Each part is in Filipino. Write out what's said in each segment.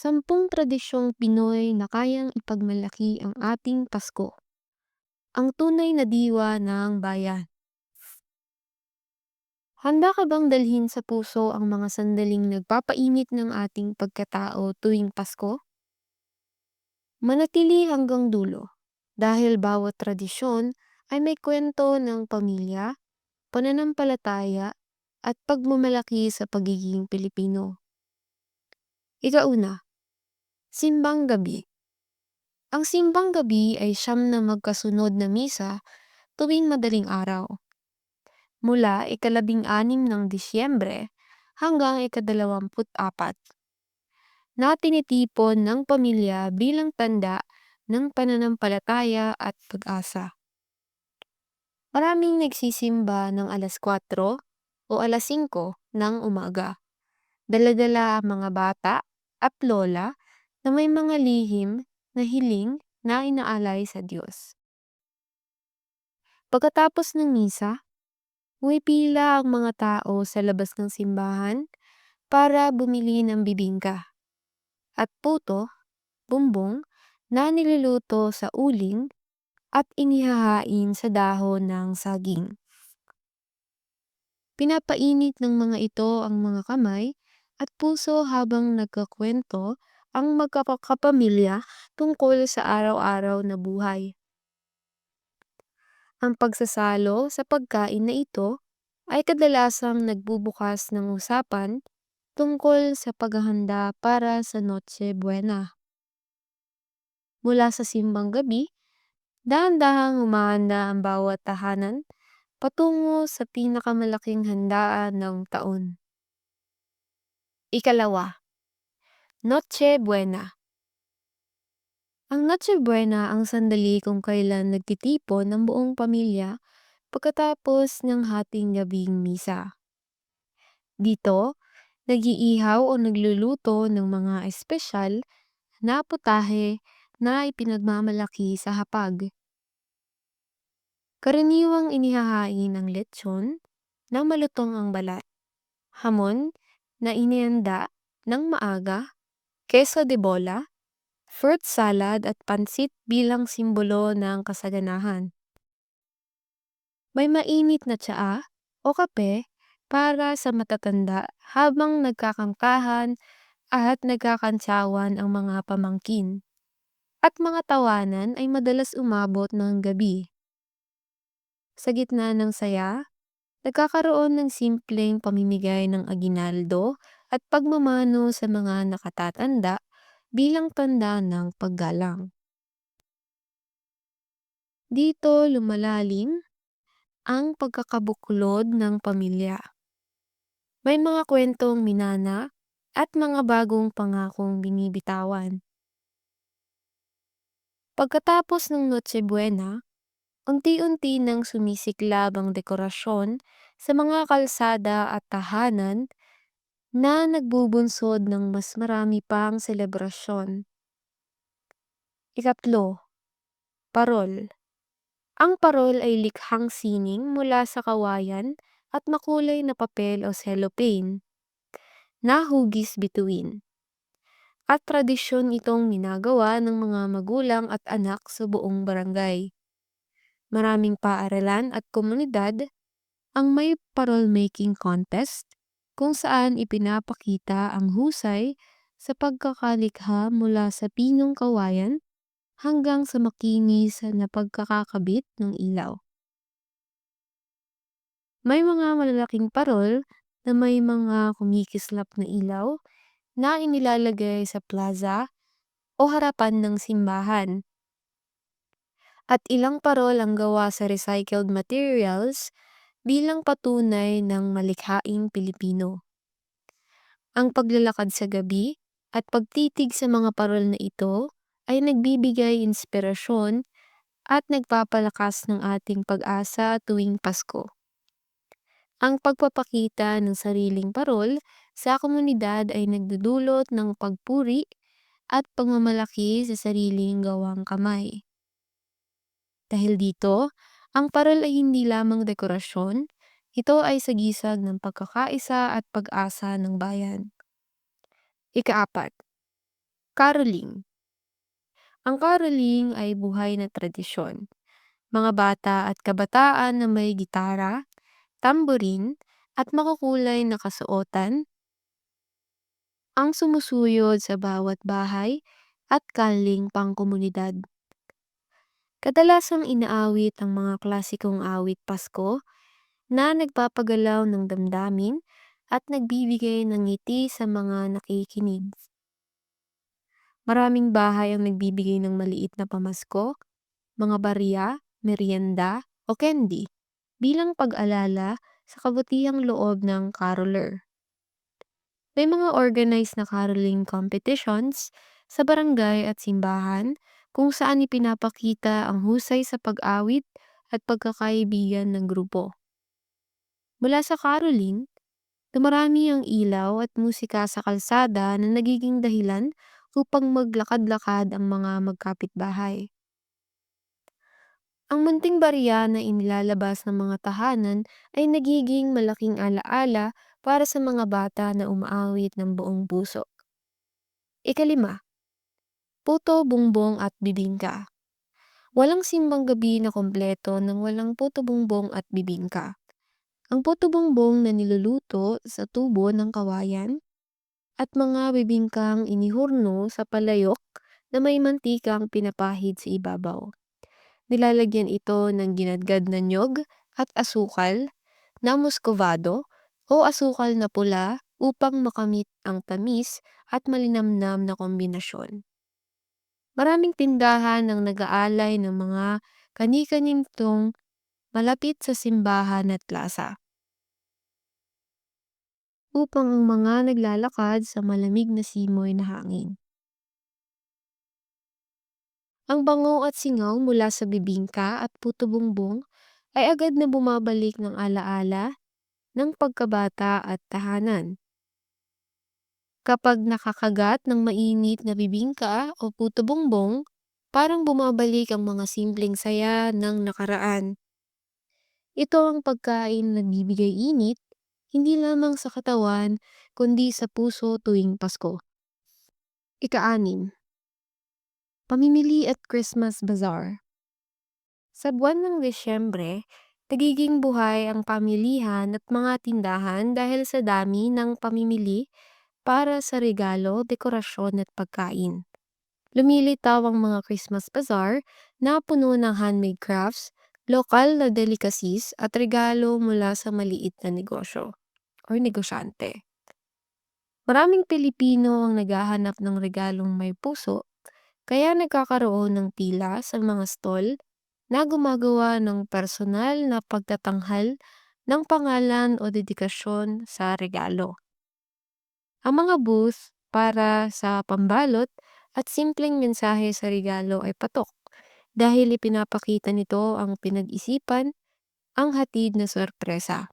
Sampung tradisyong Pinoy na kayang ipagmalaki ang ating Pasko. Ang tunay na diwa ng bayan. Handa ka bang dalhin sa puso ang mga sandaling nagpapainit ng ating pagkatao tuwing Pasko? Manatili hanggang dulo dahil bawat tradisyon ay may kwento ng pamilya, pananampalataya, at pagmamalaki sa pagiging Pilipino. Ikauna, Simbang Gabi Ang Simbang Gabi ay siyam na magkasunod na misa tuwing madaling araw. Mula ikalabing-anim ng Disyembre hanggang ikadalawamput apat na tinitipon ng pamilya bilang tanda ng pananampalataya at pag-asa. Maraming nagsisimba ng alas 4 o alas 5 ng umaga. Daladala ang mga bata at lola na may mga lihim na hiling na inaalay sa Diyos. Pagkatapos ng misa, pumipila ang mga tao sa labas ng simbahan para bumili ng bibingka at puto, bumbong na niluluto sa uling at inihahain sa dahon ng saging. Pinapainit ng mga ito ang mga kamay at puso habang nagkakwento ang magkakapamilya tungkol sa araw-araw na buhay. Ang pagsasalo sa pagkain na ito ay kadalasang nagbubukas ng usapan tungkol sa paghahanda para sa Noche Buena. Mula sa simbang gabi, dahan-dahang humahanda ang bawat tahanan patungo sa pinakamalaking handaan ng taon. Ikalawa, Noche Buena. Ang Noche Buena ang sandali kung kailan nagtitipon ng buong pamilya pagkatapos ng hating gabing misa. Dito, nag-iihaw o nagluluto ng mga espesyal na putahe na ipinagmamalaki sa hapag. Karaniwang inihahain ang lechon ng malutong ang balat, hamon na inihanda ng maaga, queso de bola, fruit salad at pansit bilang simbolo ng kasaganahan. May mainit na tsaa o kape para sa matatanda habang nagkakangkahan at nagkakantsawan ang mga pamangkin. At mga tawanan ay madalas umabot ng gabi. Sa gitna ng saya, nagkakaroon ng simpleng pamimigay ng aginaldo at pagmamano sa mga nakatatanda bilang tanda ng paggalang. Dito lumalalim ang pagkakabuklod ng pamilya. May mga kwentong minana at mga bagong pangakong binibitawan. Pagkatapos ng Noche Buena, unti-unti nang sumisiklab ang dekorasyon sa mga kalsada at tahanan na nagbubunsod ng mas marami pang selebrasyon. Ikatlo, parol. Ang parol ay likhang sining mula sa kawayan at makulay na papel o cellophane na hugis bituin. At tradisyon itong ginagawa ng mga magulang at anak sa buong barangay. Maraming paaralan at komunidad ang may parol making contest kung saan ipinapakita ang husay sa pagkakalikha mula sa pinong kawayan hanggang sa makinis na pagkakakabit ng ilaw. May mga malalaking parol na may mga kumikislap na ilaw na inilalagay sa plaza o harapan ng simbahan. At ilang parol ang gawa sa recycled materials bilang patunay ng malikhaing Pilipino. Ang paglalakad sa gabi at pagtitig sa mga parol na ito ay nagbibigay inspirasyon at nagpapalakas ng ating pag-asa tuwing Pasko. Ang pagpapakita ng sariling parol sa komunidad ay nagdudulot ng pagpuri at pagmamalaki sa sariling gawang kamay. Dahil dito, ang parol ay hindi lamang dekorasyon, ito ay sagisag ng pagkakaisa at pag-asa ng bayan. Ikaapat, Caroling Ang caroling ay buhay na tradisyon. Mga bata at kabataan na may gitara, tamborin, at makukulay na kasuotan ang sumusuyod sa bawat bahay at kaling pangkomunidad. Kadalasang inaawit ang mga klasikong awit Pasko na nagpapagalaw ng damdamin at nagbibigay ng ngiti sa mga nakikinig. Maraming bahay ang nagbibigay ng maliit na pamasko, mga barya, merienda, o candy bilang pag-alala sa kabutihang loob ng caroler. May mga organized na caroling competitions sa barangay at simbahan kung saan ipinapakita ang husay sa pag-awit at pagkakaibigan ng grupo. Mula sa caroling, dumarami ang ilaw at musika sa kalsada na nagiging dahilan upang maglakad-lakad ang mga magkapitbahay. Ang munting barya na inilalabas ng mga tahanan ay nagiging malaking alaala para sa mga bata na umaawit ng buong puso. Ikalima, puto, bumbong at bibingka. Walang simbang gabi na kompleto nang walang puto bumbong at bibingka. Ang puto bumbong na niluluto sa tubo ng kawayan at mga bibingkang inihurno sa palayok na may mantikang pinapahid sa ibabaw. Nilalagyan ito ng ginadgad na nyog at asukal na muscovado o asukal na pula upang makamit ang tamis at malinamnam na kombinasyon. Maraming tindahan ang nag-aalay ng mga kani-kanintong malapit sa simbahan at plaza. Upang ang mga naglalakad sa malamig na simoy na hangin. Ang bango at singaw mula sa bibingka at puto bumbong ay agad na bumabalik ng alaala ng pagkabata at tahanan. Kapag nakakagat ng mainit na bibingka o puto bumbong, parang bumabalik ang mga simpleng saya ng nakaraan. Ito ang pagkain na nagbibigay init, hindi lamang sa katawan, kundi sa puso tuwing Pasko. Ika-anim, Pamimili at Christmas Bazaar Sa buwan ng Desyembre, nagiging buhay ang pamilihan at mga tindahan dahil sa dami ng pamimili para sa regalo, dekorasyon at pagkain. Lumilitaw ang mga Christmas Bazaar na puno ng handmade crafts, lokal na delicacies at regalo mula sa maliit na negosyo or negosyante. Maraming Pilipino ang naghahanap ng regalong may puso kaya nagkakaroon ng pila sa mga stall na gumagawa ng personal na pagtatanghal ng pangalan o dedikasyon sa regalo. Ang mga booth para sa pambalot at simpleng mensahe sa regalo ay patok dahil ipinapakita nito ang pinag-isipan, ang hatid na sorpresa.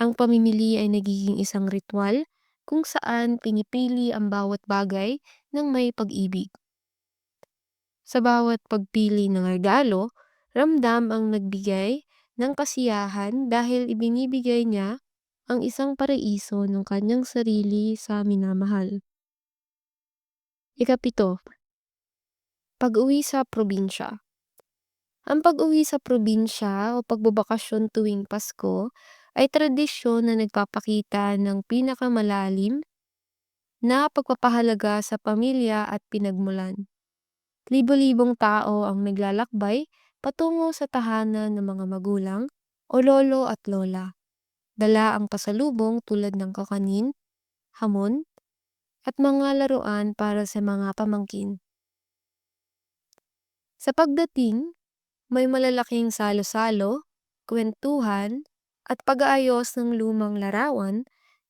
Ang pamimili ay nagiging isang ritual kung saan pinipili ang bawat bagay ng may pag-ibig. Sa bawat pagpili ng regalo, ramdam ang nagbigay ng kasiyahan dahil ibinibigay niya ang isang paraiso ng kanyang sarili sa minamahal. Ikapito, pag-uwi sa probinsya. Ang pag-uwi sa probinsya o pagbabakasyon tuwing Pasko ay tradisyon na nagpapakita ng pinakamalalim na pagpapahalaga sa pamilya at pinagmulan. Libo-libong tao ang naglalakbay patungo sa tahanan ng mga magulang o lolo at lola. Dala ang pasalubong tulad ng kakanin, hamon, at mga laruan para sa mga pamangkin. Sa pagdating, may malalaking salo-salo, kwentuhan, at pag-aayos ng lumang larawan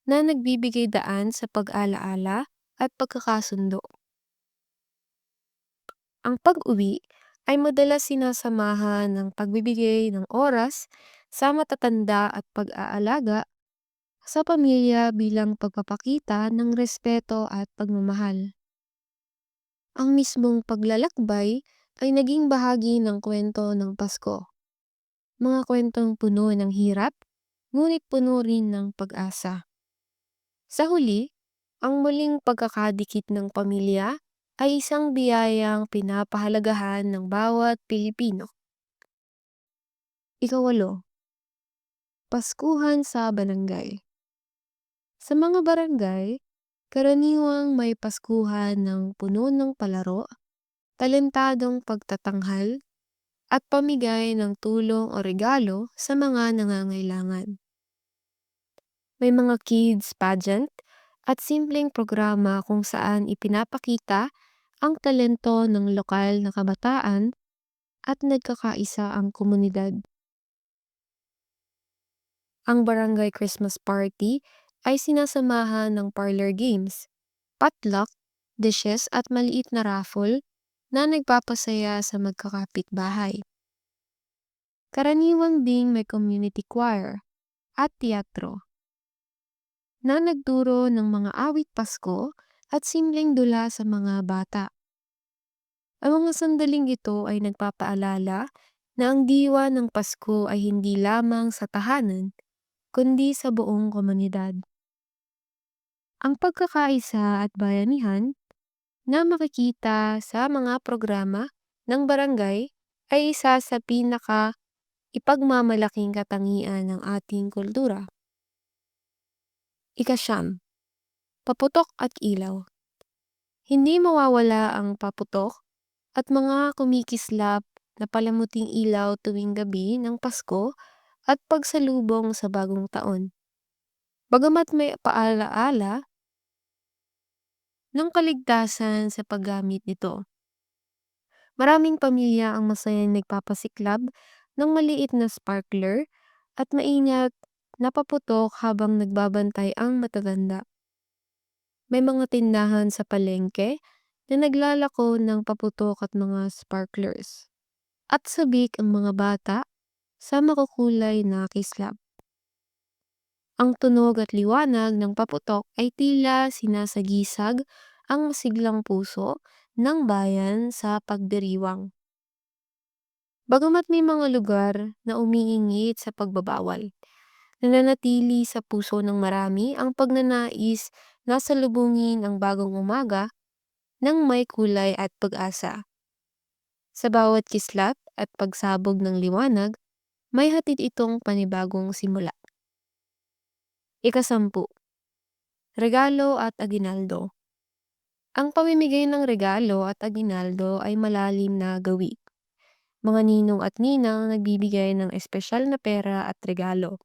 na nagbibigay daan sa pag-alaala at pagkakasundo. Ang pag-uwi ay madalas sinasamahan ng pagbibigay ng oras sa matatanda at pag-aalaga sa pamilya bilang pagpapakita ng respeto at pagmamahal. Ang mismong paglalakbay ay naging bahagi ng kwento ng Pasko. Mga kwentong puno ng hirap, ngunit puno rin ng pag-asa. Sa huli, Ang muling pagkakadikit ng pamilya ay isang biyayang pinapahalagahan ng bawat Pilipino. Ikawalo, Paskuhan sa Barangay Sa mga barangay, karaniwang may paskuhan ng puno ng palaro, talentadong pagtatanghal, at pamigay ng tulong o regalo sa mga nangangailangan. May mga kids pageant at simpleng programa kung saan ipinapakita ang talento ng lokal na kabataan at nagkakaisa ang komunidad. Ang barangay Christmas party ay sinasamahan ng parlor games, potluck, dishes at maliit na raffle na nagpapasaya sa magkakapit-bahay. Karaniwan ding may community choir at teatro na nagturo ng mga awit Pasko at simpleng dula sa mga bata. Ang mga sandaling ito ay nagpapaalala na ang diwa ng Pasko ay hindi lamang sa tahanan, kundi sa buong komunidad. Ang pagkakaisa at bayanihan na makikita sa mga programa ng barangay ay isa sa pinaka ipagmamalaking katangian ng ating kultura. Ikasyam, paputok at ilaw. Hindi mawawala ang paputok at mga kumikislap na palamuting ilaw tuwing gabi ng Pasko at pagsalubong sa bagong taon. Bagamat may paalaala ng kaligtasan sa paggamit nito. Maraming pamilya ang masayang nagpapasiklab ng maliit na sparkler at maingat na paputok habang nagbabantay ang matatanda. May mga tindahan sa palengke na naglalako ng paputok at mga sparklers. At sabik ang mga bata sa makukulay na kislap. Ang tunog at liwanag ng paputok ay tila sinasagisag ang siglang puso ng bayan sa pagdiriwang. Bagamat may mga lugar na umiingit sa pagbabawal, nananatili sa puso ng marami ang pagnanais na salubungin ang bagong umaga ng may kulay at pag-asa. Sa bawat kislap at pagsabog ng liwanag, may hatid itong panibagong simula. Ikasampu, regalo at aginaldo. Ang pamimigay ng regalo at aginaldo ay malalim na gawi. Mga ninong at ninang nagbibigay ng espesyal na pera at regalo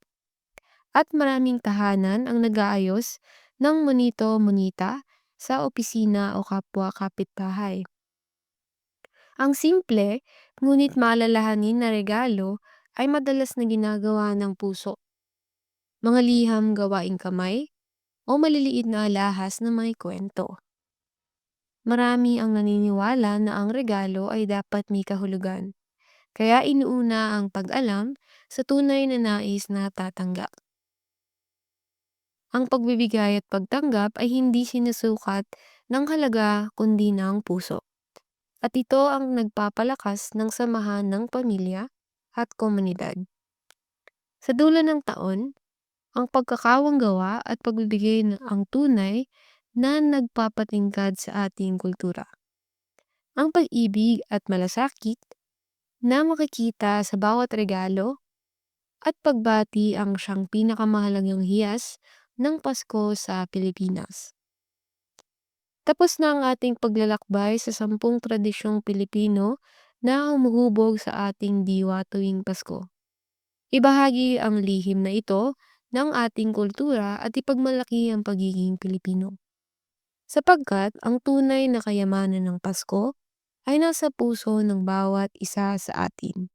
at maraming tahanan ang nag-aayos ng monito-monita sa opisina o kapwa kapitbahay. Ang simple, ngunit maalalahanin na regalo ay madalas na ginagawa ng puso. Mga liham gawaing kamay o maliliit na alahas na may kwento. Marami ang naniniwala na ang regalo ay dapat may kahulugan. Kaya inuuna ang pag-alam sa tunay na nais na tatanggap. Ang pagbibigay at pagtanggap ay hindi sinusukat ng halaga kundi ng puso. At ito ang nagpapalakas ng samahan ng pamilya at komunidad. Sa dulo ng taon, ang pagkakawang gawa at pagbibigay ng ang tunay na nagpapatingkad sa ating kultura. Ang pag-ibig at malasakit na makikita sa bawat regalo at pagbati ang siyang pinakamahalagang hiyas ng Pasko sa Pilipinas. Tapos na ang ating paglalakbay sa sampung tradisyong Pilipino na humuhubog sa ating diwa tuwing Pasko. Ibahagi ang lihim na ito ng ating kultura at ipagmalaki ang pagiging Pilipino. Sapagkat ang tunay na kayamanan ng Pasko ay nasa puso ng bawat isa sa atin.